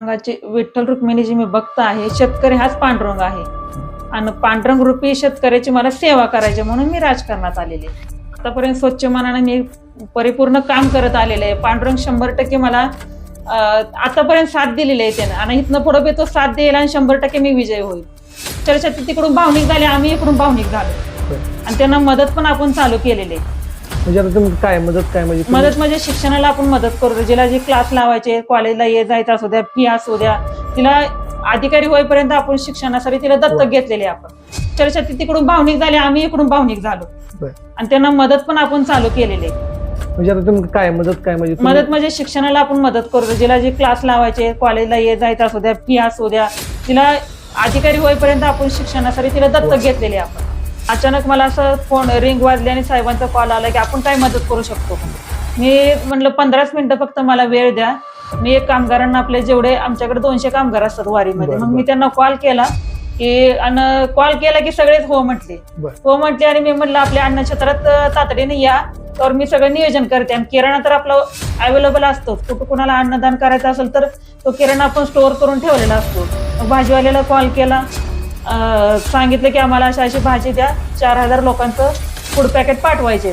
पांडुरंगाची विठ्ठल रुक्मिणीची मी भक्त आहे शेतकरी हाच पांडुरंग आहे. आणि पांडुरंग रूपी शेतकऱ्याची मला सेवा करायची म्हणून मी राजकारणात आलेले. आतापर्यंत स्वच्छ मनाने मी परिपूर्ण काम करत आलेले आहे. पांडुरंग शंभर टक्के मला आतापर्यंत साथ दिलेली आहे त्यानं. आणि इथनं पुढं बी तो साथ देईल आणि शंभर टक्के मी विजय होईल. चर्चा तिकडून भावनिक झाले आम्ही इकडून भावनिक झालो. आणि त्यांना मदत पण आपण चालू केलेली आहे. म्हणजे आता तुम्ही काय मदत काय म्हणजे तुम्ही- मदत म्हणजे शिक्षणाला आपण मदत करतो. जिला जे क्लास लावायचे कॉलेजला ये जायचं असू द्या फी असू द्या तिला अधिकारी होईपर्यंत आपण शिक्षणासाठी तिला दत्तक घेतलेले आपण. चर्चा ती तिकडून भावनिक झाली आम्ही इकडून भावनिक झालो. बरं. आणि त्यांना मदत पण आपण चालू केलेली आहे. म्हणजे आता तुम्ही काय मदत काय म्हणजे तुम्ही- मदत म्हणजे शिक्षणाला आपण मदत करतो. जिला जे क्लास लावायचे कॉलेजला ये जायचं असू द्या फी असू द्या तिला अधिकारी होईपर्यंत आपण शिक्षणासाठी तिला दत्तक घेतलेले आपण. अचानक मला असं फोन रिंग वाजली आणि साहेबांचा कॉल आला की आपण काय मदत करू शकतो? मी म्हटलं पंधराच मिनिटं फक्त मला वेळ द्या. मी एक कामगारांना आपले जेवढे आमच्याकडे दोनशे कामगार असतात वारीमध्ये मग मी. त्यांना कॉल केला की आणि कॉल केला की सगळेच हो म्हटले. हो म्हटले आणि मी म्हटलं आपल्या अन्न क्षेत्रात तातडीने या. तर मी सगळं नियोजन करते. आणि किराणा तर आपलं अवेलेबल असतोच कुठं कुणाला अन्नदान करायचं असेल तर तो किराणा आपण स्टोअर करून ठेवलेला असतो. मग भाजीवाल्याला कॉल केला. सांगितलं की आम्हाला अशा अशी भाजी द्या. चार हजार लोकांचं फूड पॅकेट पाठवायचे.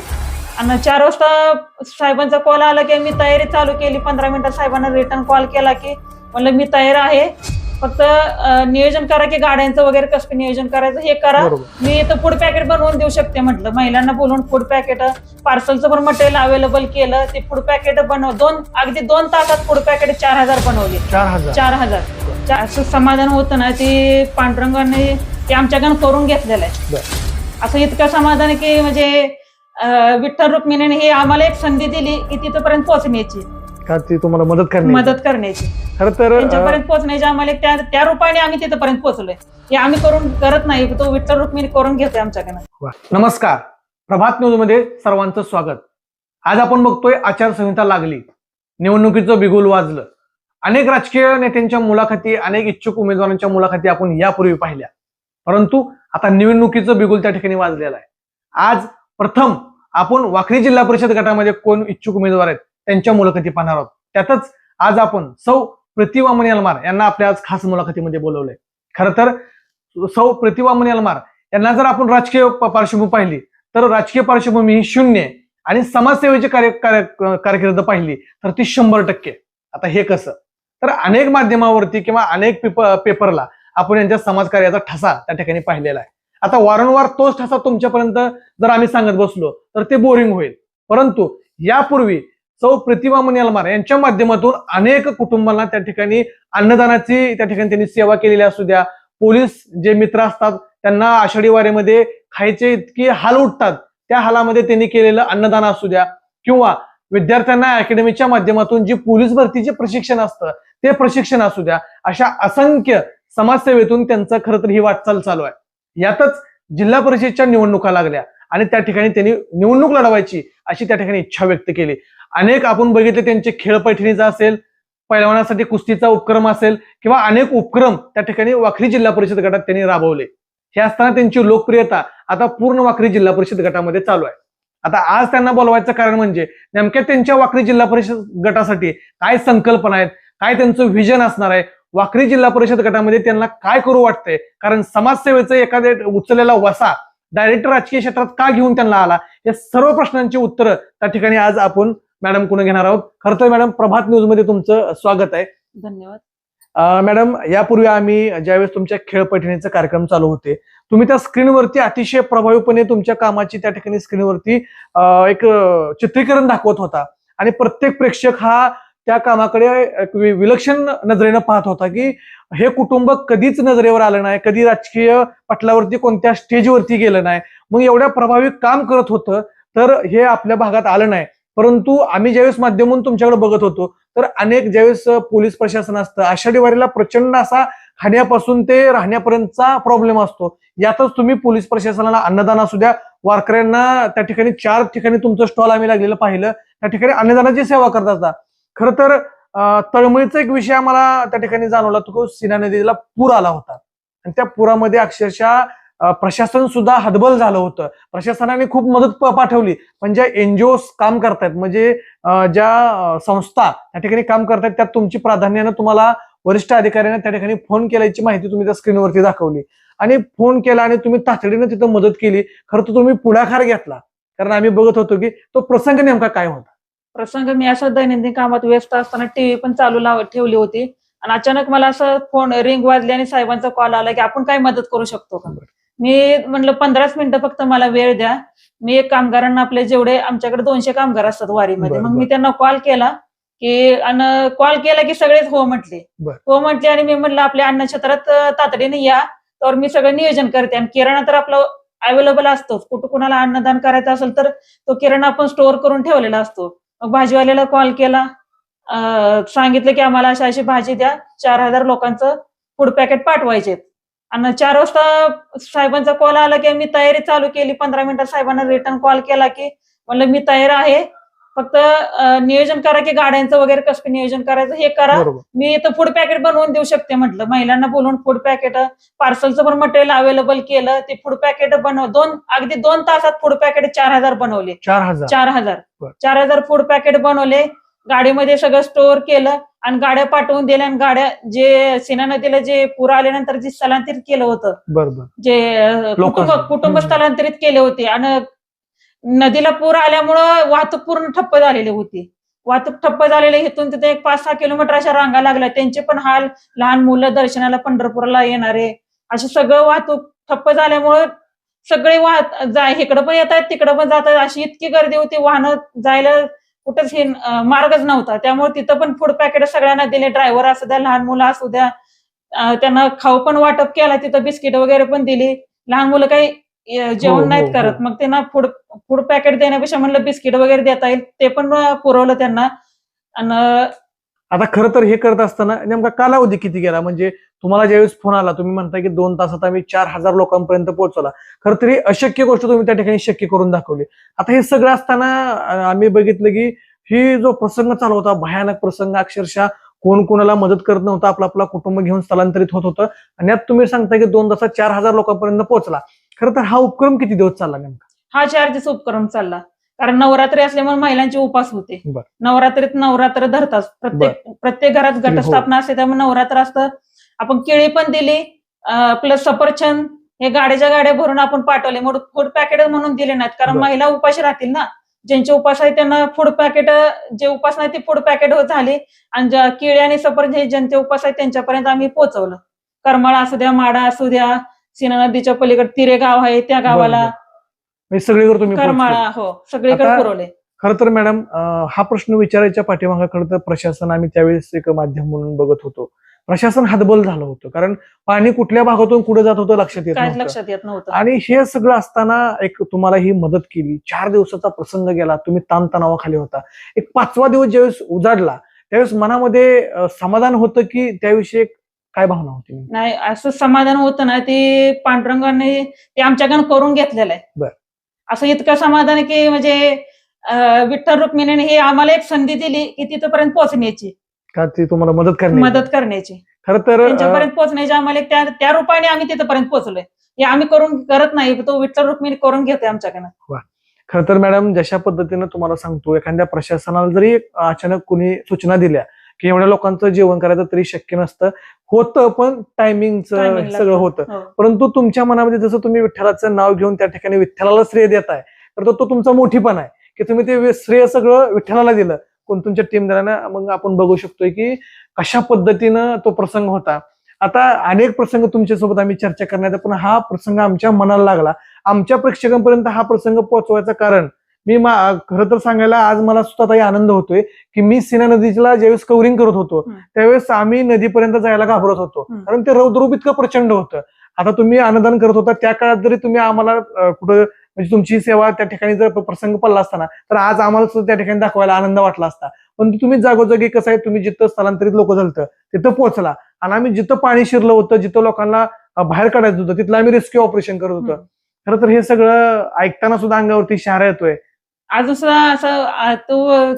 आणि चार वाजता साहेबांचा कॉल आला की मी तयारी चालू केली. पंधरा मिनिटात साहेबांना रिटर्न कॉल केला की म्हणलं मी तयार आहे. फक्त नियोजन करा की गाड्यांचं वगैरे कसं नियोजन करायचं हे करा. मी इथं फूड पॅकेट बनवून देऊ शकते म्हटलं. महिलांना बोलून फूड पॅकेट पार्सलचं पण मटेरियल अवेलेबल केलं. ते फूड पॅकेट बनव दोन अगदी दोन तासात फूड पॅकेट चार हजार बनवले. चार हजार. असं समाधान होतं ना ते पांडुरंगाने ते आमच्याकडून करून घेतलेलं आहे. असं इतकं समाधान की म्हणजे विठ्ठल रुक्मिणीने ही आम्हाला एक संधी दिली की तिथपर्यंत पोहोचण्याची. का ती तुम्हाला मदत करणे मदत करण्याची. खरं तर अं, त्यांच्यापर्यंत पोहोचण्याची आम्हाला त्या त्या रूपाने आम्ही तिथपर्यंत पोहोचलोय. हे आम्ही करून करत नाही तो विठ्ठल रुक्मिणी करून घेतोय आमच्याकडनं. वा. नमस्कार. प्रभात न्यूजमध्ये सर्वांचं स्वागत. आज आपण बघतोय आचारसंहिता लागली. निवडणुकीचं बिगुल वाजलं. अनेक राजकीय नेत्यांच्या मुलाखती अनेक इच्छुक उमेदवारांच्या मुलाखती आपण यापूर्वी पाहिल्या. परंतु आता निवडणुकीचं बिगुल त्या ठिकाणी वाजलेलं आहे. आज प्रथम आपण वाखरी जिल्हा परिषद गटामध्ये कोण इच्छुक उमेदवार आहेत? त्यांच्या मुलाखती पाहणार आहोत. त्यातच आज आपण सौ प्रतिवामन यलमार यांना आपल्या आज खास मुलाखतीमध्ये बोलवलंय. खरं तर सौ प्रतिवामन यलमार यांना जर आपण राजकीय पार्श्वभूमी पाहिली तर राजकीय पार्श्वभूमी ही शून्य आणि समाजसेवेची कार्य कार्य- कारकीर्द पाहिली तर ती शंभर टक्के. आता हे कसं? तर अनेक माध्यमावरती किंवा अनेक पेपर पेपरला आपण यांच्या समाजकार्याचा ठसा त्या ठिकाणी पाहिलेला आहे. आता वारंवार तोच ठसा तुमच्यापर्यंत जर आम्ही सांगत बसलो तर ते बोरिंग होईल. परंतु यापूर्वी सौ प्रतिभा मनियालमार यांच्या माध्यमातून अनेक कुटुंबांना त्या ठिकाणी अन्नदानाची त्या ठिकाणी त्यांनी सेवा केलेली असू द्या. पोलीस जे मित्र असतात त्यांना आषाढी वारीमध्ये खायचे इतके हाल उठतात. त्या हालामध्ये त्यांनी केलेलं अन्नदान असू द्या. किंवा विद्यार्थ्यांना अकॅडमीच्या माध्यमातून जे पोलीस भरतीचे प्रशिक्षण असतं ते प्रशिक्षण असू द्या. अशा असंख्य समाजसेवेतून त्यांचं खरं तर ही वाटचाल चालू आहे. यातच जिल्हा परिषदच्या निवडणुका लागल्या आणि त्या ठिकाणी त्यांनी निवडणूक लढवायची अशी त्या ठिकाणी इच्छा व्यक्त केली. अनेक आपण बघितले त्यांचे खेळ पैठणीचा असेल पैलवानासाठी कुस्तीचा उपक्रम असेल किंवा अनेक उपक्रम त्या ठिकाणी वाखरी जिल्हा परिषद गटात त्यांनी राबवले. हे असताना त्यांची लोकप्रियता आता पूर्ण वाखरी जिल्हा परिषद गटामध्ये चालू आहे. आता आज त्यांना बोलवायचं कारण म्हणजे नेमक्या त्यांच्या वाखरी जिल्हा परिषद गटासाठी काय संकल्पना आहेत काय त्यांचं व्हिजन असणार आहे वाखरी जिल्हा परिषद गटामध्ये त्यांना काय करू वाटतंय? कारण समाजसेवेचं एखाद्या उचललेला वसा डायरेक्ट राजकीय क्षेत्रात का घेऊन त्यांना आला? या सर्व प्रश्नांची उत्तरं त्या ठिकाणी आज आपण मॅडम कुणा घेणार आहोत? खरं तर मॅडम प्रभात न्यूजमध्ये तुमचं स्वागत आहे. धन्यवाद. मॅडम यापूर्वी आम्ही ज्यावेळेस तुमच्या खेळ पैठणीचे कार्यक्रम चालू होते तुम्ही त्या स्क्रीनवरती अतिशय प्रभावीपणे तुमच्या कामाची त्या ठिकाणी स्क्रीनवरती एक चित्रीकरण दाखवत होता. आणि प्रत्येक प्रेक्षक हा त्या कामाकडे विलक्षण नजरेनं पाहत होता की हे कुटुंब कधीच नजरेवर आलं नाही कधी राजकीय पटलावरती कोणत्या स्टेजवरती गेलं नाही. मग एवढ्या प्रभावी काम करत होतं तर हे आपल्या भागात आलं नाही. परंतु आम्ही ज्यावेळेस माध्यमून तुमच्याकडे बघत होतो तर अनेक ज्यावेळेस पोलीस प्रशासन असतं आषाढी वारीला प्रचंड असा खाण्यापासून ते राहण्यापर्यंतचा प्रॉब्लेम असतो. यातच तुम्ही पोलीस प्रशासनाला अन्नदान असू द्या वारकऱ्यांना त्या ठिकाणी चार ठिकाणी तुमचं स्टॉल आम्ही लागलेलं पाहिलं. त्या ठिकाणी अन्नदानाची सेवा करत असता. खरं तर तळमळीचा एक विषय आम्हाला त्या ठिकाणी जाणवला तो सीना नदीला पूर आला होता. आणि त्या पुरामध्ये अक्षरशः प्रशासन सुद्धा हतबल झालं होतं. प्रशासनाने खूप मदत पाठवली. पण ज्या एनजीओ काम करतायत म्हणजे ज्या संस्था त्या ठिकाणी काम करतायत त्यात तुमची प्राधान्यानं तुम्हाला वरिष्ठ अधिकाऱ्यांना त्या ठिकाणी फोन केल्याची माहिती तुम्ही त्या स्क्रीनवरती दाखवली. आणि फोन केला आणि तुम्ही तातडीनं तिथं मदत केली. खरं तर तुम्ही पुढाकार घेतला. कारण आम्ही बघत होतो की तो प्रसंग नेमका काय होता? प्रसंग मी असं दैनंदिन कामात व्यस्त असताना टीव्ही पण चालू लावत ठेवली होती. आणि अचानक मला असं फोन रिंग वाजली आणि साहेबांचा कॉल आला की आपण काय मदत करू शकतो का? मी म्हणलं पंधराच मिनिटं फक्त मला वेळ द्या. मी एक कामगारांना आपले जेवढे आमच्याकडे दोनशे कामगार असतात वारीमध्ये. मग. मी त्यांना कॉल केला की आणि कॉल केला की सगळेच हो म्हटले. हो म्हटले आणि मी म्हणलं आपल्या अन्नक्षेत्रात अं, तातडीने या. तर मी सगळं नियोजन करते. आणि किराणा तर आपलं अवेलेबल असतोच. कुठं कुणाला अन्नदान करायचं असेल तर तो किराणा आपण स्टोअर करून ठेवलेला असतो. मग भाजीवाल्याला कॉल. केला सांगितलं की आम्हाला अशी अशी भाजी द्या. चार हजार लोकांचं फूड पॅकेट पाठवायचे आणि चार वाजता साहेबांचा कॉल आला की मी तयारी चालू केली. पंधरा मिनिटात साहेबांना रिटर्न कॉल केला की म्हणलं मी तयार आहे. फक्त नियोजन करा की गाड्यांचं वगैरे कसं नियोजन करायचं हे करा. मी इथं फूड पॅकेट बनवून देऊ शकते म्हटलं. महिलांना बोलून फूड पॅकेट पार्सलचं पण मटेरियल अवेलेबल केलं. ते फूड पॅकेट बनव दोन अगदी दोन तासात फूड पॅकेट चार हजार बनवले. चार हजार. चार हजार. बरं. चार हजार फूड पॅकेट बनवले. गाडीमध्ये सगळं स्टोअर केलं आणि गाड्या पाठवून दिल्या आणि गाड्या जे सिना नदीला जे पूर आल्यानंतर जे स्थलांतरित केलं होतं. बरोबर. जे. कुटुंब कुटुंब. स्थलांतरित केले होते आणि नदीला पूर आल्यामुळं वाहतूक पूर्ण ठप्प झालेली होती. वाहतूक ठप्प झालेली इथून तिथे एक पाच सहा किलोमीटर अशा रांगा लागल्या. त्यांचे पण हाल लहान मुलं दर्शनाला पंढरपूरला येणारे. असे सगळं वाहतूक ठप्प झाल्यामुळं सगळे वाहत जा इकडं पण येत आहेत तिकडं पण जात आहेत अशी इतकी गर्दी होती वाहनं जायला कुठंच हे मार्गच नव्हता. त्यामुळे तिथं पण फूड पॅकेट सगळ्यांना दिले. ड्रायव्हर असू द्या लहान मुलं असू द्या त्यांना खाऊ पण वाटप केला तिथं बिस्किट वगैरे पण दिली. लहान मुलं काही अं, हो, जेवण नाहीत हो. करत. मग त्यांना फूड फूड पॅकेट देण्यापेक्षा म्हणलं बिस्किट वगैरे देता येईल. ते पण पुरवलं त्यांना. आणि आता खरं तर हे करत असताना नेमका कालावधी किती गेला? म्हणजे तुम्हाला ज्यावेळेस फोन आला तुम्ही म्हणता की दोन तासात आम्ही चार हजार लोकांपर्यंत पोहोचवला. खरं तर अशक्य गोष्ट तुम्ही त्या ठिकाणी शक्य करून दाखवली. आता हे सगळं असताना आम्ही बघितलं की ही जो प्रसंग चालू होता भयानक प्रसंग अक्षरशः कोण कोणाला मदत करत नव्हतं आपलं आपला कुटुंब घेऊन स्थलांतरित होत होतं. आणि यात तुम्ही सांगता की दोन तासात चार हजार लोकांपर्यंत पोहोचला. खरं तर हा उपक्रम किती दिवस चालला नेमका? हा चार दिवस उपक्रम चालला. कारण नवरात्री असल्यामुळे महिलांचे उपास होते. नवरात्रीत नवरात्र धरतात. प्रत्येक प्रत्येक घरात हो. घटस्थापना असते त्यामुळे नवरात्र असतं. आपण केळी पण दिली प्लस सफरचंद हे गाड्याच्या गाड्या भरून आपण पाठवले म्हणून फूड पॅकेट म्हणून दिले नाहीत कारण. महिला उपाशी राहतील ना ज्यांचे उपास आहे त्यांना फूड पॅकेट जे उपास नाही ते फूड पॅकेट झाले आणि ज्या केळी आणि सफरचंद हे ज्यांचे उपास आहेत त्यांच्यापर्यंत आम्ही पोहोचवलं करमाळा असू द्या माडा असू द्या सीना नदीच्या पलीकडे तिरे गाव आहे त्या गावाला. म्हणजे सगळीकडे तुम्ही. करमाळा हो सगळीकडे पुरवले खरं तर मॅडम हा प्रश्न विचारायच्या पाठीमागे खरं तर प्रशासन आम्ही त्यावेळेस एक माध्यम म्हणून बघत होतो प्रशासन हातबल झालं होतं. कारण पाणी कुठल्या भागातून कुठे जात होतं लक्षात येत लक्षात येत नव्हतं. आणि हे सगळं असताना एक तुम्हाला ही मदत केली. चार दिवसाचा प्रसंग गेला. तुम्ही ताणतणावाखाली होता. एक पाचवा दिवस ज्यावेळेस उजाडला त्यावेळेस मनामध्ये समाधान होतं की त्याविषयी काय भावना होती नाही असं समाधान होतं ना ते पांडुरंगाने ते आमच्याकडून करून घेतलेलं आहे. बर. असं इतकं समाधान आहे की म्हणजे विठ्ठल रुक्मिणीने हे आम्हाला एक संधी दिली की तिथपर्यंत पोहोचण्याची का ती तुम्हाला मदत करण्याची? मदत करण्याची. खरं तर त्यांच्यापर्यंत पोहोचण्याची आम्हाला त्या त्या रूपाने आम्ही तिथपर्यंत पोहोचलोय. हे आम्ही करून करत नाही तो विठ्ठल रुक्मिणी करून घेते आमच्याकडनं. खरं तर मॅडम जशा पद्धतीनं तुम्हाला सांगतो एखाद्या प्रशासनाला जरी अचानक कुणी सूचना दिल्या की एवढ्या लोकांचं जेवण करायचं तरी शक्य नसतं होतं पण टायमिंगचं सगळं. होतं. हो. परंतु तुमच्या मनामध्ये जसं तुम्ही विठ्ठलाचं नाव घेऊन त्या ठिकाणी विठ्ठलाला श्रेय देताय तर तो तुमचा मोठीपणा आहे की तुम्ही ते श्रेय सगळं विठ्ठलाला दिलं. कोण तुमच्या टीम दरानं मग आपण बघू शकतोय की कशा पद्धतीनं तो प्रसंग होता आता अनेक प्रसंग तुमच्यासोबत आम्ही चर्चा करण्याचा पण हा प्रसंग आमच्या मनाला लागला आमच्या प्रेक्षकांपर्यंत हा प्रसंग पोहोचवायचं कारण मी मा- खरं तर सांगायला आज मला सुद्धा ताई आनंद होतोय की मी सीना नदीला ज्यावेळेस कव्हरिंग करत होतो. त्यावेळेस आम्ही नदीपर्यंत जायला घाबरत होतो. कारण ते रौद्रूप इतकं प्रचंड होतं आता तुम्ही अन्नदान करत होता त्या काळात जरी तुम्ही आम्हाला कुठं म्हणजे तुमची सेवा त्या ठिकाणी जर प्रसंग पडला असताना तर आज आम्हाला सुद्धा त्या ठिकाणी दाखवायला आनंद वाटला असता. पण तुम्ही जागोजागी कसं आहे तुम्ही जिथं स्थलांतरित लोक झालतं तिथं पोहोचला. आणि आम्ही जिथं पाणी शिरलं होतं जिथं लोकांना बाहेर काढायचं होतं तिथलं आम्ही रेस्क्यू ऑपरेशन करत होतो. खरं तर हे सगळं ऐकताना सुद्धा अंगावरती शहारा येतोय. अजून सुद्धा असं तो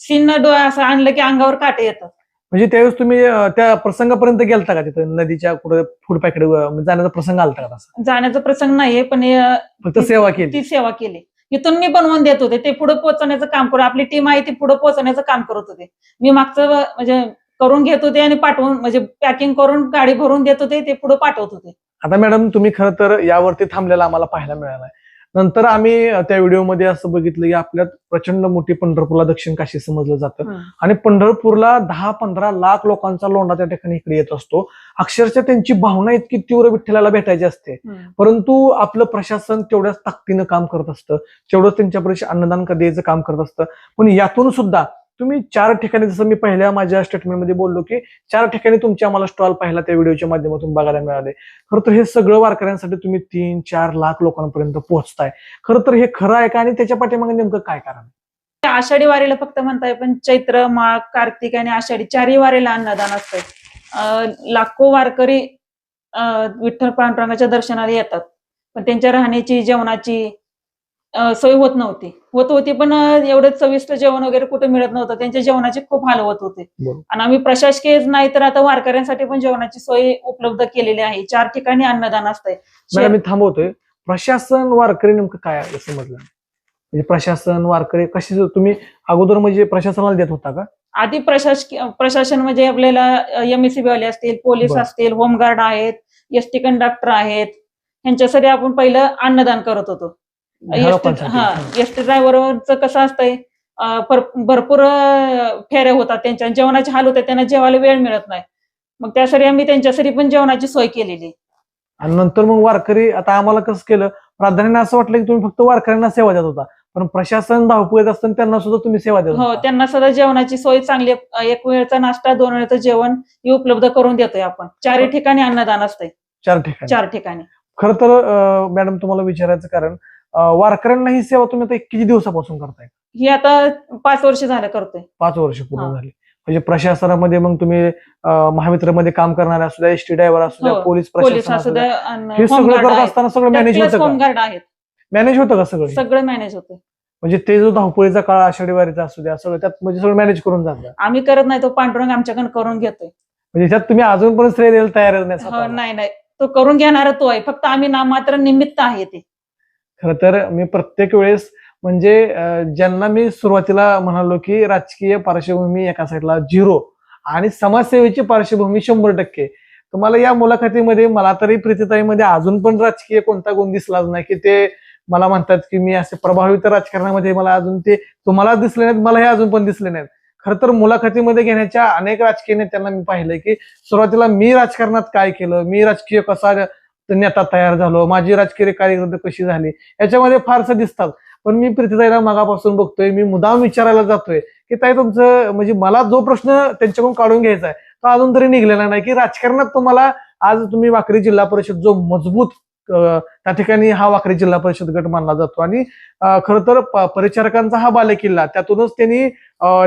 शिन्न डोळा असं आणलं की अंगावर काटे येतात. म्हणजे त्यावेळेस तुम्ही त्या प्रसंगापर्यंत गेलता का तिथं? नदीच्या कुठं फूड पॅकेट जाण्याचा प्रसंग आलता का तसा? जाण्याचा प्रसंग नाहीये पण हे फक्त सेवा केली. ती सेवा केली. इथून मी बनवून देत होते. ते पुढे पोहोचवण्याचं काम करू. आपली टीम आहे ती पुढे पोहोचवण्याचं काम करत होते. मी मागचं म्हणजे करून घेत होते आणि पाठवून म्हणजे पॅकिंग करून गाडी भरून देत होते ते पुढे पाठवत होते. आता मॅडम तुम्ही खरं तर यावरती थांबलेला आम्हाला पाहायला मिळालाय. नंतर आम्ही त्या व्हिडिओमध्ये असं बघितलं की आपल्यात प्रचंड मोठी पंढरपूरला दक्षिण काशी समजलं जातं. आणि पंढरपूरला दहा पंधरा लाख लोकांचा लोंढा त्या ठिकाणी इकडे येत असतो. अक्षरशः त्यांची भावना इतकी तीव्र विठ्ठलाला भेटायची असते. परंतु आपलं प्रशासन तेवढ्याच ताकदीनं काम करत असतं. तेवढंच त्यांच्यापर्यंत अन्नदान द्यायचं काम करत असतं. पण यातून सुद्धा तुम्ही चार ठिकाणी जसं मी पहिल्या माझ्या स्टेटमेंटमध्ये बोललो की चार ठिकाणी तुमच्या आम्हाला स्टॉल पाहिला त्या व्हिडिओच्या माध्यमातून बघायला मिळाले. खरं तर हे सगळं वारकऱ्यांसाठी तुम्ही तीन चार लाख लोकांपर्यंत पोहोचताय. खरं तर हे खरं आहे का? आणि त्याच्या पाठीमागे नेमकं काय कारण आषाढी वारीला फक्त म्हणताय पण चैत्र माघ कार्तिक आणि आषाढी चारही वारीला अन्नदान असतंय. लाखो वारकरी विठ्ठल पांडुरंगाच्या दर्शनाला येतात. पण त्यांच्या राहण्याची जेवणाची सोय होत नव्हती. होत होती पण एवढं चविष्ट जेवण वगैरे कुठे मिळत नव्हतं. त्यांच्या जेवणाचे खूप हाल होत. होते. आणि आम्ही प्रशासकीय नाही तर आता वारकऱ्यांसाठी पण जेवणाची सोय उपलब्ध केलेली आहे. चार ठिकाणी अन्नदान असतंय. मी थांबवतोय. प्रशासन वारकरी नेमकं काय असं म्हटलं? म्हणजे प्रशासन वारकरी कशी तुम्ही अगोदर म्हणजे प्रशासनाला देत होता का? आधी प्रशासकीय प्रशासन म्हणजे आपल्याला एमएससी वाले असतील पोलीस. असतील होमगार्ड आहेत एसटी कंडक्टर आहेत. ह्यांच्यासाठी आपण पहिलं अन्नदान करत होतो. हा ड्रायव्हरचं कसं असतंय भरपूर फेऱ्या होतात त्यांच्या जेवणाचे हाल होतात त्यांना जेवायला वेळ मिळत नाही. मग त्यासाठी आम्ही त्यांच्यासाठी पण जेवणाची सोय केलेली. आणि नंतर मग वारकरी आता आम्हाला कसं केलं प्राधान्याने असं वाटलं की तुम्ही फक्त वारकऱ्यांना सेवा देत होता पण प्रशासन धावपळीत असताना त्यांना सुद्धा तुम्ही सेवा देत हो त्यांना सुद्धा जेवणाची सोय चांगली एक वेळचा नाश्ता दोन वेळचं जेवण हे उपलब्ध करून देतोय आपण. चारही ठिकाणी अन्नदान असतंय. चार ठिकाणी. चार ठिकाणी. खरं तर मॅडम तुम्हाला विचारायचं कारण वारकऱ्यांना ही सेवा तुम्ही आता किती दिवसापासून करताय? ही आता पाच वर्ष झालं करतोय. पाच वर्ष पूर्ण. झाली. म्हणजे प्रशासनामध्ये मग तुम्ही महामित्रामध्ये काम करणारे असू द्या एसटी ड्रायव्हर असू द्या हो, पोलीस प्रशासन असू द्या हे सगळं करत. असताना सगळं मॅनेज होतं मॅनेज होतं का सगळं सगळं मॅनेज होतं. म्हणजे ते जो धावपळीचा काळ आषाढी वारीचा असू द्या सगळं त्यात म्हणजे सगळं मॅनेज करून जातं आम्ही करत नाही तो पांडुरंग आमच्याकडे करून घेतोय. म्हणजे त्यात तुम्ही अजून पण श्रेय द्यायला तयार नाही हो. नाही नाही तो करून घेणारा तो आहे. फक्त आम्ही ना मात्र निमित्त आहे ते. खरं तर मी प्रत्येक वेळेस म्हणजे ज्यांना मी सुरुवातीला म्हणालो की राजकीय पार्श्वभूमी एका साईडला झिरो आणि समाजसेवेची पार्श्वभूमी शंभर टक्के. तुम्हाला या मुलाखतीमध्ये मला तरी प्रीतीताईमध्ये अजून पण राजकीय कोणता गुण दिसलाच नाही की ते मला म्हणतात की मी असे प्रभावित राजकारणामध्ये मला अजून ते तुम्हाला दिसले नाहीत मला हे अजून पण दिसले नाहीत. खरं तर मुलाखतीमध्ये घेण्याच्या अनेक राजकीय नेत्यांना मी पाहिलंय की सुरुवातीला मी राजकारणात काय केलं मी राजकीय कसा नेता तयार झालो माझी राजकीय कार्यकर्ते कशी झाली याच्यामध्ये फारसं दिसतात. पण मी प्रीतीताईला मागापासून बघतोय मी मुदाम विचारायला जातोय की ताई तुमचं म्हणजे मला जो प्रश्न त्यांच्याकडून काढून घ्यायचा आहे तो अजून तरी निघलेला नाही की राजकारणात तुम्हाला आज तुम्ही वाकरी जिल्हा परिषद जो मजबूत त्या ठिकाणी हा वाकरी जिल्हा परिषद गट मानला जातो आणि खर खरं तर प- परिचारकांचा हा बालेकिल्ला त्यातूनच त्यांनी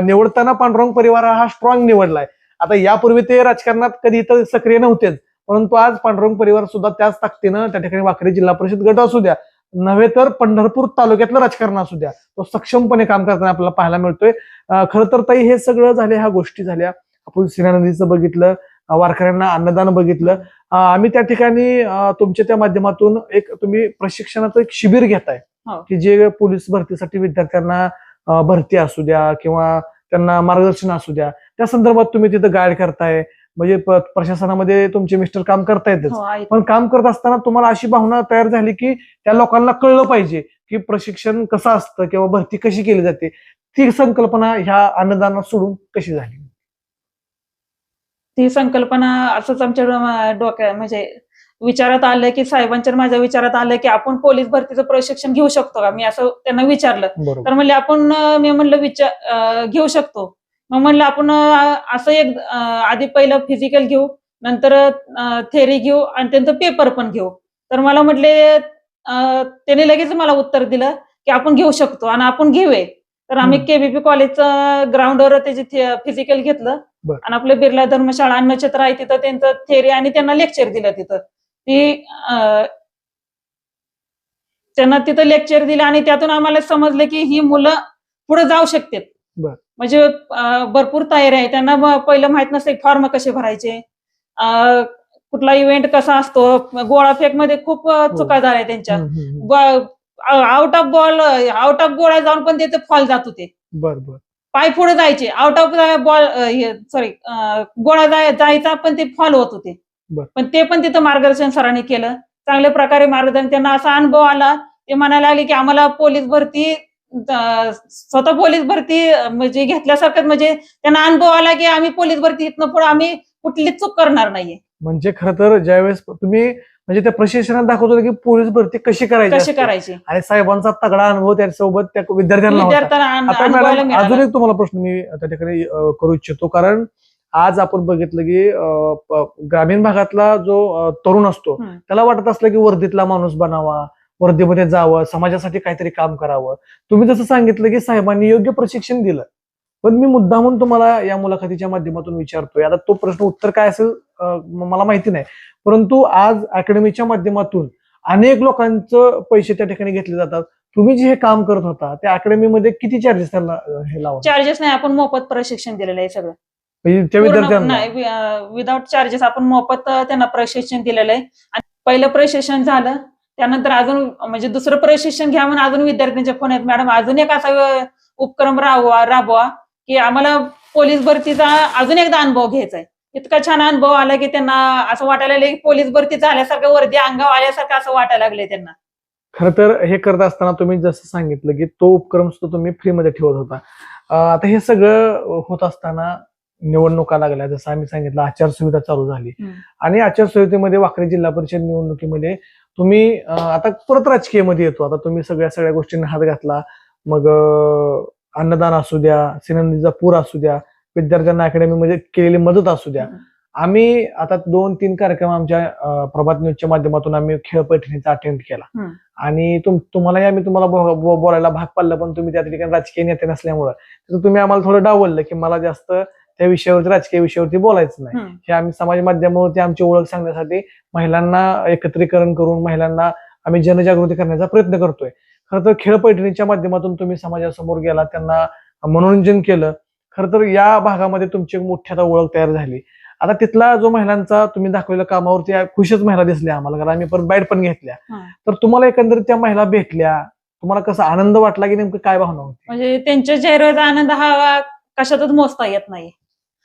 निवडताना पांडुरंग परिवार हा स्ट्रॉंग निवडलाय. आता यापूर्वी ते राजकारणात कधी इथं सक्रिय नव्हतेच. परंतु आज पांडुरंग परिवार सुद्धा त्याच ताकदीनं त्या ठिकाणी वाकरी जिल्हा परिषद गट असू द्या नव्हे तर पंढरपूर तालुक्यातलं राजकारण असू द्या तो सक्षमपणे काम करताना आपल्याला पाहायला मिळतोय. खरं तर ताई हे सगळं झाले ह्या गोष्टी झाल्या. आपण सिना नदीचं बघितलं वारकऱ्यांना अन्नदान बघितलं. आम्ही त्या ठिकाणी तुमच्या त्या माध्यमातून एक तुम्ही प्रशिक्षणाचं एक शिबिर घेताय हो. की जे पोलीस भरतीसाठी विद्यार्थ्यांना भरती असू द्या किंवा त्यांना मार्गदर्शन असू द्या. त्या संदर्भात तुम्ही तिथं गाईड करताय. म्हणजे प्रशासनामध्ये तुमचे मिस्टर काम करतायतच हो पण काम करत असताना तुम्हाला अशी भावना तयार झाली की त्या लोकांना कळलं पाहिजे की प्रशिक्षण कसं असतं किंवा भरती कशी केली जाते. ती संकल्पना ह्या अन्नदानात सोडून कशी झाली? ती संकल्पना असंच आमच्या डोक्या म्हणजे विचारात आलं की साहेबांच्या माझ्या विचारात आलं की आपण पोलीस भरतीचं प्रशिक्षण घेऊ शकतो का? मी असं त्यांना विचारलं. तर म्हणले आपण मी म्हणलं विचार घेऊ शकतो. मग म्हणलं आपण असं एक आधी पहिलं फिजिकल घेऊ नंतर थेरी घेऊ आणि त्यांचं पेपर पण घेऊ तर मला म्हटले त्याने लगेच मला उत्तर दिलं की आपण घेऊ शकतो आणि आपण घेऊया तर आम्ही. केबीपी कॉलेजचं ग्राउंडवर त्याचे फिजिकल घेतलं. आणि आपलं बिर्ला धर्मशाळा अन्नछत्र आहे तिथं त्यांचं थेरी आणि त्यांना लेक्चर दिलं तिथं ती त्यांना तिथं लेक्चर दिलं आणि त्यातून आम्हाला समजलं की ही मुलं पुढे जाऊ शकतात. म्हणजे भरपूर तयारी आहे. त्यांना पहिलं माहीत नसतं फॉर्म कसे भरायचे. कुठला इव्हेंट कसा असतो. गोळाफेकमध्ये खूप हो. चुका झाल्या त्यांच्या. Out of ball out of गोळा जाऊन पण ते फॉल जात होते. बर बर. पाय पुढे जायचे. आउट ऑफ बॉल सॉरी गोळा जाय- जायचा पण ते फॉल होत होते. पण ते पण तिथं मार्गदर्शन सरांनी केलं. चांगल्या प्रकारे मार्गदर्शन त्यांना असा अनुभव आला. ते म्हणायला लागले की आम्हाला पोलीस भरती स्वतः पोलीस भरती म्हणजे घेतल्यासारखं म्हणजे त्यांना अनुभव आला की आम्ही पोलीस भरती इथनं पुढे आम्ही कुठलीच चूक करणार नाहीये म्हणजे खरं तर ज्यावेळेस तुम्ही म्हणजे त्या प्रशिक्षणात दाखवत होते की पोलीस भरती कशी करायची कशी. करायची आणि साहेबांचा तगडा अनुभव त्यासोबत त्या विद्यार्थ्यांना. अजून एक तुम्हाला प्रश्न मी त्या ठिकाणी करू इच्छितो कारण आज आपण बघितलं की ग्रामीण भागातला जो तरुण असतो. त्याला वाटत असलं की वर्दीतला माणूस बनावा वर्दीमध्ये जावं समाजासाठी काहीतरी काम करावं. तुम्ही जसं सांगितलं की साहेबांनी योग्य प्रशिक्षण दिलं. पण मी मुद्दा म्हणून तुम्हाला या मुलाखतीच्या माध्यमातून विचारतोय. आता तो प्रश्न उत्तर काय असेल मला माहिती नाही. परंतु आज अकॅडमीच्या माध्यमातून अनेक लोकांचं पैसे त्या ठिकाणी घेतले जातात. तुम्ही जे हे काम करत होता त्या अकॅडमीमध्ये किती चार्जेस त्यांना हे लावतात चार्जेस नाही आपण मोफत प्रशिक्षण दिलेलं आहे सगळं. म्हणजे त्या विद्यार्थ्यांना? विदाउट चार्जेस आपण मोफत त्यांना प्रशिक्षण दिलेलं आहे. आणि पहिलं प्रशिक्षण झालं त्यानंतर अजून म्हणजे दुसरं प्रशिक्षण घ्या म्हणून अजून विद्यार्थ्यांच्या फोन आहेत. मॅडम अजून एक असा उपक्रम राबवा राबवा की आम्हाला पोलीस भरतीचा अजून एकदा अनुभव घ्यायचा आहे. इतका छान अनुभव आला की त्यांना असं वाटायला लागलं की पोलीस भरती झाल्यासारखं वर्दी अंगावर आल्यासारखं असं वाटायला लागले त्यांना. खरं तर हे करत असताना तुम्ही जसं सांगितलं की तो उपक्रम सुद्धा तुम्ही फ्रीमध्ये ठेवत होता. आता हे सगळं होत असताना निवडणुका लागल्या जसं आम्ही सांगितलं आचारसंहिता चालू झाली. आणि आचारसंहितेमध्ये वाकडी जिल्हा परिषद निवडणुकीमध्ये तुम्ही आता परत राजकीयमध्ये येतो. आता तुम्ही सगळ्या सगळ्या गोष्टींना हात घातला. मग अन्नदान असू द्या सिनंदीचा पूर असू द्या विद्यार्थ्यांना अकॅडमीमध्ये केलेली मदत असू द्या. आम्ही आता दोन तीन कार्यक्रम आमच्या प्रभात न्यूजच्या माध्यमातून आम्ही खेळ पैठणीचा अटेंड केला. आणि तुम तुम्हालाही आम्ही तुम्हाला बोलायला भाग पाडलं पण तुम्ही त्या ठिकाणी राजकीय नेते नसल्यामुळं. तुम्ही आम्हाला थोडं डावललं की मला जास्त त्या विषयावरती राजकीय विषयावरती बोलायचं नाही. हे आम्ही समाज माध्यमावरती आमची ओळख सांगण्यासाठी महिलांना एकत्रीकरण करून महिलांना आम्ही जनजागृती करण्याचा प्रयत्न करतोय. खरं तर खेळ पैठणीच्या माध्यमातून तुम्ही समाजासमोर गेला त्यांना मनोरंजन केलं. खरं तर या भागामध्ये तुमची एक मोठी आता ओळख तयार झाली. आता तिथला जो महिलांचा तुम्ही दाखवलेल्या कामावरती खुशच महिला दिसल्या आम्हाला कारण आम्ही परत बाईट पण घेतल्या. तर तुम्हाला एकंदरीत त्या महिला भेटल्या. तुम्हाला कसा आनंद वाटला की नेमकं काय भावना होती? म्हणजे त्यांच्या चेहऱ्याचा आनंद हा कशातच मोजता येत नाही.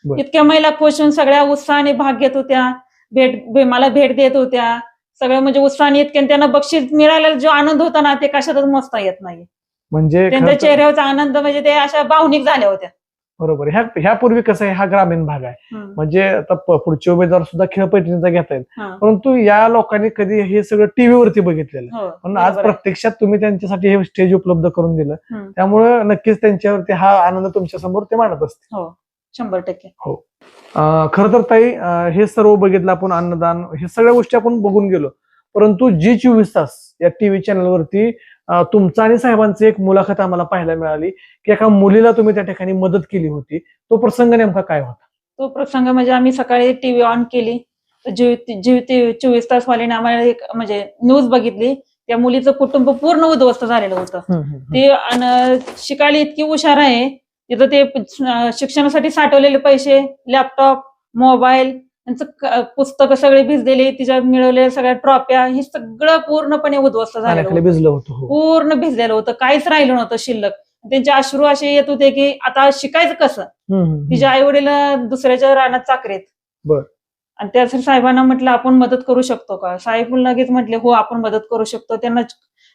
इतक्या महिला खुश होऊन सगळ्या उत्साहाने भाग घेत होत्या भेट मला भेट देत होत्या. सगळं म्हणजे उत्साहाने इतक्या त्यांना बक्षीस मिळालेला जो आनंद होता ना ते कशातच मोजता येत नाही म्हणजे त्यांच्या चेहऱ्यावरचा आनंद म्हणजे ते अशा भावनिक झाल्या होत्या. बरोबर. ह्या ह्यापूर्वी कसं आहे? हा ग्रामीण भाग आहे. म्हणजे आता पुढचे उमेदवार सुद्धा खेळ पैठणीचा घेत हा. परंतु या लोकांनी कधी हे सगळं टीव्हीवरती बघितलेलं हो, पण आज. प्रत्यक्षात तुम्ही त्यांच्यासाठी हे स्टेज उपलब्ध करून दिलं. त्यामुळे नक्कीच त्यांच्यावरती हा आनंद तुमच्यासमोर ते मांडत असते हो. शंभर टक्के. खर तर ताई हे सर्व बघितलं आपण अन्नदान हे सगळ्या गोष्टी आपण बघून गेलो. परंतु जी चोवीस तास या टीव्ही चॅनलवरती तुमचा आणि साहेबांची एक मुलाखत आम्हाला पाहायला मिळाली की एका मुलीला तुम्ही त्या ठिकाणी मदत केली होती. तो प्रसंग नेमका काय होता? तो प्रसंग म्हणजे आम्ही सकाळी टीव्ही ऑन केली. जीव चोवीस तास वालीने आम्हाला एक म्हणजे न्यूज बघितली. त्या मुलीचं कुटुंब पूर्ण उद्ध्वस्त झालेलं होतं. ते शिकायला इतकी हुशार आहे तिथं ते शिक्षणासाठी साठवलेले पैसे लॅपटॉप मोबाईल त्यांचं क- पुस्तकं सगळे भिजलेले तिच्या मिळवलेल्या सगळ्या ट्रॉफ्या हे सगळं पूर्णपणे उद्ध्वस्त होतं. भिजलं होतं हो. पूर्ण भिजलेलं होतं. काहीच राहिलं नव्हतं शिल्लक. त्यांचे अश्रू असे येत होते की आता शिकायचं कसं. तिच्या आई वडील दुसऱ्याच्या रानात चाकरेत. आणि त्यासाठी साहेबांना म्हटलं आपण मदत करू शकतो का? साहेब लगेच म्हटले हो आपण मदत करू शकतो. त्यांना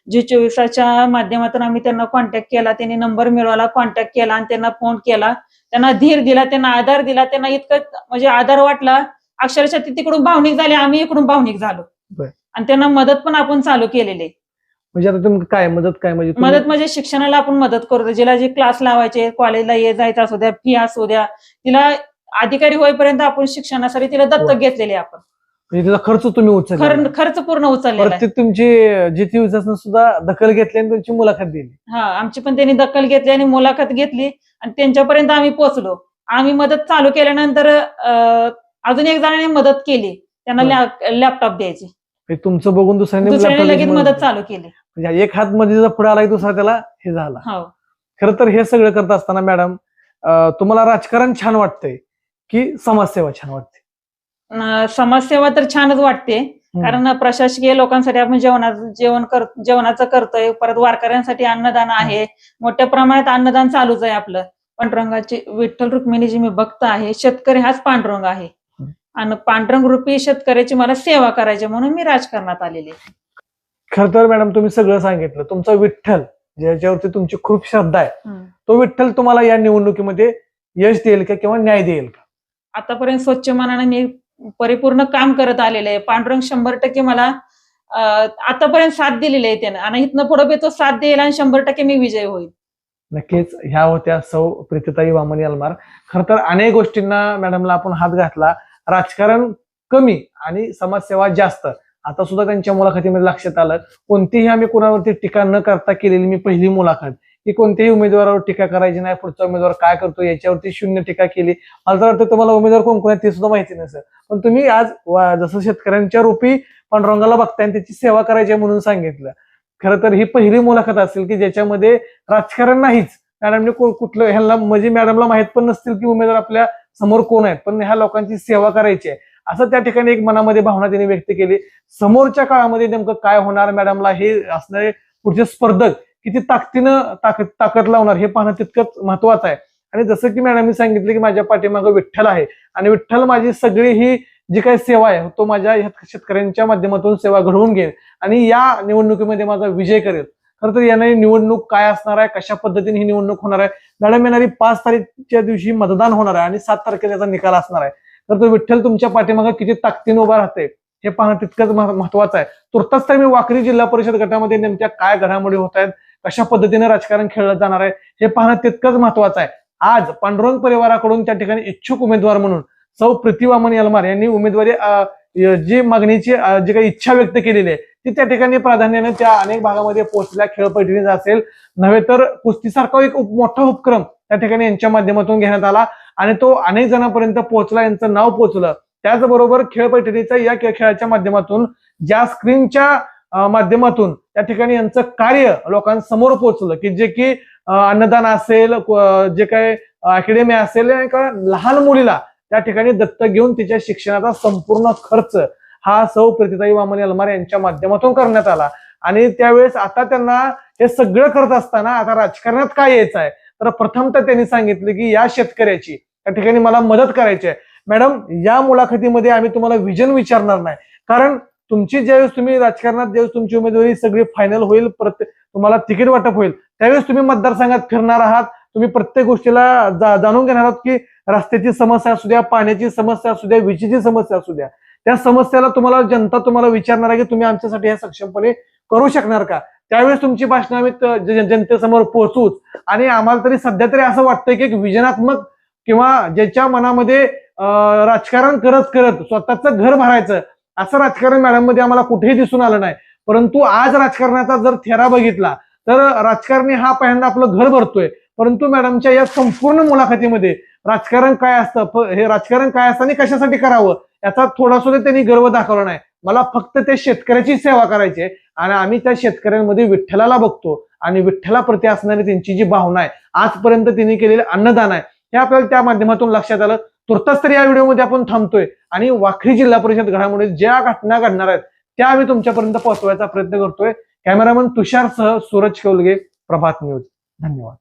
जी चोवीसाच्या माध्यमातून आम्ही त्यांना कॉन्टॅक्ट केला त्यांनी नंबर मिळवला कॉन्टॅक्ट केला आणि त्यांना फोन केला. त्यांना धीर दिला त्यांना आधार दिला त्यांना इतकं म्हणजे आधार वाटला. अक्षरशः ते तिकडून भावनिक झाले आम्ही इकडून भावनिक झालो. आणि त्यांना मदत पण आपण चालू केलेली. म्हणजे आता तुम्ही काय मदत काय म्हणजे मदत म्हणजे शिक्षणाला आपण मदत करतो. जिला जे क्लास लावायचे कॉलेजला ये जायचं असू द्या फी असू द्या तिला अधिकारी होईपर्यंत आपण शिक्षणासाठी तिला दत्तक. घेतलेले आपण. म्हणजे त्याचा खर्च तुम्ही उचलला. खर खर्च पूर्ण उचललेला आहे. तुमची जी ती सुद्धा दखल घेतली आणि तुमची मुलाखत दिली. हा आमची पण त्यांनी दखल घेतली आणि मुलाखत घेतली आणि त्यांच्यापर्यंत आम्ही पोहोचलो. आम्ही मदत चालू केल्यानंतर अं, अजून एक जणांनी मदत केली. त्यांना बर. लॅप- लॅपटॉप द्यायची. तुमचं बघून दुसऱ्याने लगेच मदत चालू केली. म्हणजे एक हात मध्ये जर पुढे आला की दुसरा त्याला हे झाला. हो. खरं तर हे सगळं करत असताना मॅडम तुम्हाला राजकारण छान वाटतंय की समाजसेवा छान वाटते समाजसेवा तर छानच वाटते. कारण प्रशासकीय लोकांसाठी आपण जेवणाचं जेवण कर जेवणाचं करतोय. परत वारकऱ्यांसाठी अन्नदान आहे. मोठ्या प्रमाणात अन्नदान चालूच आहे आपलं. पांडुरंगाची विठ्ठल रुक्मिणीची मी भक्त आहे शेतकरी हाच पांडुरंग आहे. आणि पांडुरंग रूपी शेतकऱ्याची मला सेवा करायची म्हणून मी राजकारणात आलेले खर तर मॅडम तुम्ही सगळं सांगितलं. तुमचा विठ्ठल ज्याच्यावरती तुमची खूप श्रद्धा आहे तो विठ्ठल तुम्हाला या निवडणुकीमध्ये यश देईल का किंवा न्याय देईल का? आतापर्यंत स्वच्छ मनाने मी परिपूर्ण काम करत आलेले आहे. पांडुरंग शंभर टक्के मला आतापर्यंत साथ दिलेली आहे त्यानं. आणि इथनं पुढे बी तो साथ देईल आणि शंभर टक्के मी विजय होईल. नक्कीच ह्या होत्या सौ प्रीतताई वामनी अलमार खर तर अनेक गोष्टींना मॅडमला आपण हात घातला. राजकारण कमी आणि समाजसेवा जास्त. आता सुद्धा त्यांच्या मुलाखतीमध्ये लक्षात आलं. कोणतीही आम्ही कोणावरती टीका न करता केलेली मी पहिली मुलाखत. की कोणत्याही उमेदवारावर टीका करायची नाही पुढचा उमेदवार काय करतो याच्यावरती शून्य टीका केली. मला तर वाटतं तुम्हाला उमेदवार कोण कोण आहे ते सुद्धा माहिती नसेल. पण तुम्ही आज जसं शेतकऱ्यांच्या रूपी पांडुरंगाला बघताय आणि त्याची सेवा करायची आहे म्हणून सांगितलं. खरं तर ही पहिली मुलाखत असेल की ज्याच्यामध्ये राजकारण नाहीच. मॅडमने कुठलं ह्याला म्हणजे मॅडमला माहीत पण नसतील की उमेदवार आपल्यासमोर कोण आहेत. पण ह्या लोकांची सेवा करायची आहे. असं त्या ठिकाणी एक मनामध्ये भावना त्यांनी व्यक्त केली. समोरच्या काळामध्ये नेमकं काय होणार मॅडमला हे असणारे पुढचे स्पर्धक किती ताकदीनं ताकद ताकद लावणार हे पाहणं तितकंच महत्वाचं आहे. आणि जसं की मॅडमनी सांगितलं की माझ्या पाठीमागं विठ्ठल आहे. आणि विठ्ठल माझी सगळी ही जी काही सेवा आहे तो माझ्या ह्या शेतकऱ्यांच्या माध्यमातून सेवा घडवून घेईल. आणि या निवडणुकीमध्ये माझा विजय करेल. खरं तर येणारी निवडणूक काय असणार आहे कशा पद्धतीने ही निवडणूक होणार आहे? मॅडम येणारी पाच तारीखच्या दिवशी मतदान होणार आहे आणि सात तारखेला त्याचा निकाल असणार आहे. तर तो विठ्ठल तुमच्या पाठीमागे किती ताकदीने उभा राहते हे पाहणं तितकंच महत्वाचं आहे. तुर्तास तर मी वाकरी जिल्हा परिषद गटामध्ये नेमक्या काय घडामोडी होत आहेत कशा पद्धतीने राजकारण खेळलं जाणार आहे हे पाहणं तितकंच महत्वाचं आहे. आज पांडुरंग परिवाराकडून त्या ठिकाणी इच्छुक उमेदवार म्हणून सौ प्रतिवामन यलमार यांनी उमेदवारी जी मागणीची जी काही इच्छा व्यक्त केलेली आहे ती त्या ठिकाणी प्राधान्याने त्या अनेक भागामध्ये पोहोचल्या खेळपैठणीचा असेल. नव्हे तर कुस्तीसारखा एक उप- मोठा उपक्रम त्या ठिकाणी यांच्या माध्यमातून घेण्यात आला आणि तो अनेक जणांपर्यंत पोहोचला यांचं नाव पोहोचलं. त्याचबरोबर खेळपैठणीचा या खेळाच्या माध्यमातून ज्या स्क्रीनच्या माध्यमातून त्या ठिकाणी यांचं कार्य लोकांसमोर पोहोचलं की जे की अन्नदान असेल जे काही अकॅडमी असेल एका लहान मुलीला त्या ठिकाणी दत्तक घेऊन तिच्या शिक्षणाचा संपूर्ण खर्च हा सौ प्रतिताई वामन अलमार यांच्या माध्यमातून करण्यात आला. आणि त्यावेळेस आता त्यांना हे सगळं करत असताना आता राजकारणात काय यायचं आहे तर प्रथमतः त्यांनी सांगितलं की या शेतकऱ्याची त्या ठिकाणी मला मदत करायची आहे. मॅडम या मुलाखतीमध्ये आम्ही तुम्हाला विजन विचारणार नाही. कारण तुमची ज्यावेळेस तुम्ही राजकारणात ज्यावेळेस तुमची उमेदवारी सगळी फायनल होईल प्रत्येक तुम्हाला तिकीट वाटप होईल त्यावेळेस तुम्ही मतदारसंघात फिरणार आहात. तुम्ही प्रत्येक गोष्टीला जा- जाणून घेणार आहात की रस्त्याची समस्या असू द्या पाण्याची समस्या असू द्या विजेची समस्या असू द्या. त्या समस्याला तुम्हाला जनता तुम्हाला विचारणार आहे की तुम्ही आमच्यासाठी हे सक्षमपणे करू शकणार का? त्यावेळेस तुमची भाषणं आम्ही जनतेसमोर पोहोचूच. आणि आम्हाला तरी सध्या तरी असं वाटतंय की एक विजनात्मक किंवा ज्याच्या मनामध्ये राजकारण करत करत स्वतःचं घर भरायचं असं राजकारण मॅडममध्ये आम्हाला कुठेही दिसून आलं नाही. परंतु आज राजकारणाचा जर थेरा बघितला तर राजकारणी हा पहिल्यांदा आपलं घर भरतोय. परंतु मॅडमच्या या संपूर्ण मुलाखतीमध्ये राजकारण काय असतं फ- हे राजकारण काय असतं आणि कशासाठी करावं याचा थोडा सुद्धा त्यांनी गर्व दाखवला नाही. मला फक्त त्या शेतकऱ्याची सेवा करायची आहे आणि आम्ही त्या शेतकऱ्यांमध्ये विठ्ठलाला बघतो आणि विठ्ठलाप्रती असणारी त्यांची जी भावना आहे आजपर्यंत त्यांनी केलेलं अन्नदान आहे. हे आपल्याला त्या माध्यमातून लक्षात आलं. तुर्तास तर या व्हिडिओमध्ये आपण थांबतोय. आणि वाखरी जिल्हा परिषद घडामोडी ज्या घटना घडणार आहेत त्या आम्ही तुमच्यापर्यंत पोहोचवायचा प्रयत्न करतोय. कॅमेरामन तुषारसह सूरज कौलगे प्रभात न्यूज. धन्यवाद.